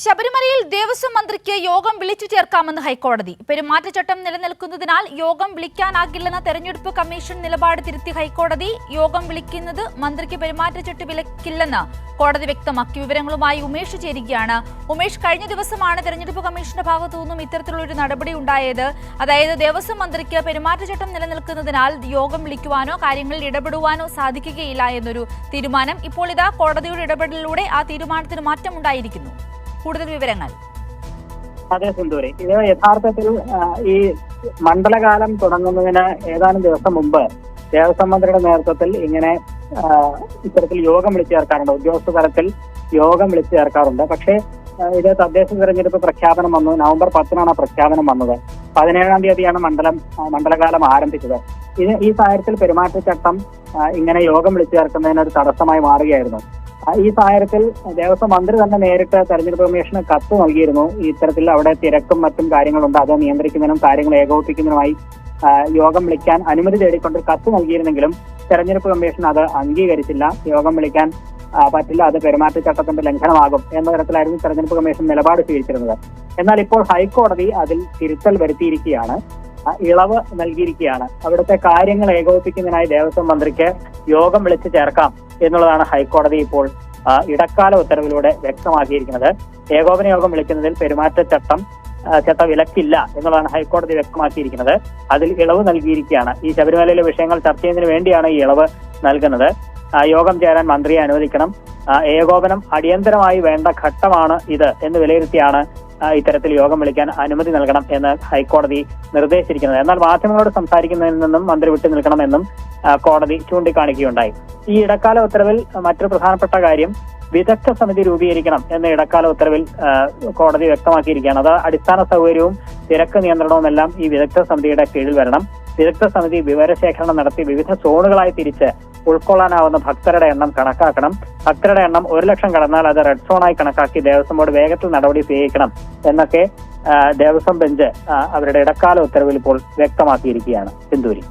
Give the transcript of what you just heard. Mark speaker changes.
Speaker 1: ശബരിമലയിൽ ദേവസ്വം മന്ത്രിക്ക് യോഗം വിളിച്ചു ചേർക്കാമെന്ന് ഹൈക്കോടതി. പെരുമാറ്റച്ചട്ടം നിലനിൽക്കുന്നതിനാൽ യോഗം വിളിക്കാനാകില്ലെന്ന തെരഞ്ഞെടുപ്പ് കമ്മീഷൻ നിലപാട് തിരുത്തി ഹൈക്കോടതി. യോഗം വിളിക്കുന്നത് മന്ത്രിക്ക് പെരുമാറ്റച്ചട്ട് വിലക്കില്ലെന്ന് കോടതി വ്യക്തമാക്കി. വിവരങ്ങളുമായി ഉമേഷ് ചേരുകയാണ്. ഉമേഷ് കഴിഞ്ഞ ദിവസമാണ് തെരഞ്ഞെടുപ്പ് കമ്മീഷന്റെ ഭാഗത്തു നിന്നും ഇത്തരത്തിലുള്ള ഒരു നടപടി ഉണ്ടായത്. അതായത് ദേവസ്വം മന്ത്രിക്ക് പെരുമാറ്റച്ചട്ടം നിലനിൽക്കുന്നതിനാൽ യോഗം വിളിക്കുവാനോ കാര്യങ്ങളിൽ ഇടപെടുവാനോ സാധിക്കുകയില്ല എന്നൊരു തീരുമാനം ഇപ്പോൾ ഇതാ കോടതിയുടെ ഇടപെടലിലൂടെ ആ തീരുമാനത്തിന് മാറ്റമുണ്ടായിരിക്കുന്നു. കൂടുതൽ വിവരങ്ങൾ?
Speaker 2: അതെ സിന്ധൂരി ഇത് യഥാർത്ഥത്തിൽ ഈ മണ്ഡലകാലം തുടങ്ങുന്നതിന് ഏതാനും ദിവസം മുമ്പ് ദേവസ്വം മന്ത്രിയുടെ നേതൃത്വത്തിൽ ഇങ്ങനെ ഇത്തരത്തിൽ യോഗം വിളിച്ചു ചേർക്കാറുണ്ട്. ഉദ്യോഗസ്ഥ തലത്തിൽ യോഗം വിളിച്ചു ചേർക്കാറുണ്ട്. പക്ഷേ ഇത് തദ്ദേശ തെരഞ്ഞെടുപ്പ് പ്രഖ്യാപനം വന്നു. നവംബർ പത്തിനാണ് പ്രഖ്യാപനം വന്നത്. പതിനേഴാം തീയതിയാണ് മണ്ഡലം മണ്ഡലകാലം ആരംഭിച്ചത്. ഇത് ഈ സാഹചര്യത്തിൽ പെരുമാറ്റച്ചട്ടം ഇങ്ങനെ യോഗം വിളിച്ചു ചേർക്കുന്നതിന് ഒരു തടസ്സമായി മാറുകയായിരുന്നു. ഈ സാഹചര്യത്തിൽ ദേവസ്വം മന്ത്രി തന്നെ നേരിട്ട് തെരഞ്ഞെടുപ്പ് കമ്മീഷന് കത്ത് നൽകിയിരുന്നു. ഇത്തരത്തിൽ അവിടെ തിരക്കും മറ്റും കാര്യങ്ങളുണ്ട്. അത് നിയന്ത്രിക്കുന്നതിനും കാര്യങ്ങൾ ഏകോപിപ്പിക്കുന്നതിനുമായി യോഗം വിളിക്കാൻ അനുമതി തേടിക്കൊണ്ട് കത്ത് നൽകിയിരുന്നെങ്കിലും തെരഞ്ഞെടുപ്പ് കമ്മീഷൻ അത് അംഗീകരിച്ചില്ല. യോഗം വിളിക്കാൻ പറ്റില്ല. അത് പെരുമാറ്റച്ചട്ടത്തിന്റെ ലംഘനമാകും എന്ന തരത്തിലായിരുന്നു തെരഞ്ഞെടുപ്പ് കമ്മീഷൻ നിലപാട് സ്വീകരിച്ചിരുന്നത്. എന്നാൽ ഇപ്പോൾ ഹൈക്കോടതി അതിൽ തിരുത്തൽ വരുത്തിയിരിക്കുകയാണ്. ഇളവ് നൽകിയിരിക്കുകയാണ്. അവിടുത്തെ കാര്യങ്ങൾ ഏകോപിപ്പിക്കുന്നതിനായി ദേവസ്വം മന്ത്രിക്ക് യോഗം വിളിച്ചു ചേർക്കാം. എന്നുള്ളതാണ് ഹൈക്കോടതി ഇപ്പോൾ ഇടക്കാല ഉത്തരവിലൂടെ വ്യക്തമാക്കിയിരിക്കുന്നത്. ഏകോപന യോഗം വിളിക്കുന്നതിൽ പെരുമാറ്റച്ചട്ടം ചട്ടം വിലക്കില്ല എന്നുള്ളതാണ് ഹൈക്കോടതി വ്യക്തമാക്കിയിരിക്കുന്നത്. അതിൽ ഇളവ് നൽകിയിരിക്കുകയാണ്. ഈ ശബരിമലയിലെ വിഷയങ്ങൾ ചർച്ച ചെയ്യുന്നതിന് വേണ്ടിയാണ് ഈ ഇളവ് നൽകുന്നത്. യോഗം ചേരാൻ മന്ത്രിയെ അനുവദിക്കണം. ഏകോപനം അടിയന്തരമായി വേണ്ട ഘട്ടമാണ് ഇത് എന്ന് വിലയിരുത്തിയാണ് ഇത്തരത്തിൽ യോഗം വിളിക്കാൻ അനുമതി നൽകണം എന്ന് ഹൈക്കോടതി നിർദ്ദേശിച്ചിരിക്കുന്നത്. എന്നാൽ മാധ്യമങ്ങളോട് സംസാരിക്കുന്നതിൽ നിന്നും മന്ത്രി വിട്ടു നിൽക്കണമെന്നും കോടതി ചൂണ്ടിക്കാണിക്കുകയുണ്ടായി. ഈ ഇടക്കാല ഉത്തരവിൽ മറ്റൊരു പ്രധാനപ്പെട്ട കാര്യം വിദഗ്ധ സമിതി രൂപീകരിക്കണം എന്ന ഇടക്കാല ഉത്തരവിൽ കോടതി വ്യക്തമാക്കിയിരിക്കുകയാണ്. അത് അടിസ്ഥാന സൗകര്യവും തിരക്ക് നിയന്ത്രണവും എല്ലാം ഈ വിദഗ്ധ സമിതിയുടെ കീഴിൽ വരണം. വിദഗ്ധ സമിതി വിവരശേഖരണം നടത്തി വിവിധ സോണുകളായി തിരിച്ച് ഉൾക്കൊള്ളാനാവുന്ന ഭക്തരുടെ എണ്ണം കണക്കാക്കണം. ഭക്തരുടെ എണ്ണം ഒരു ലക്ഷം കടന്നാൽ അത് റെഡ് സോണായി കണക്കാക്കി ദേവസ്വം ബോർഡ് വേഗത്തിൽ നടപടി സ്വീകരിക്കണം എന്നൊക്കെ ദേവസ്വം ബെഞ്ച് അവരുടെ ഇടക്കാല ഉത്തരവിൽ ഇപ്പോൾ വ്യക്തമാക്കിയിരിക്കുകയാണ്. സിന്ദൂരി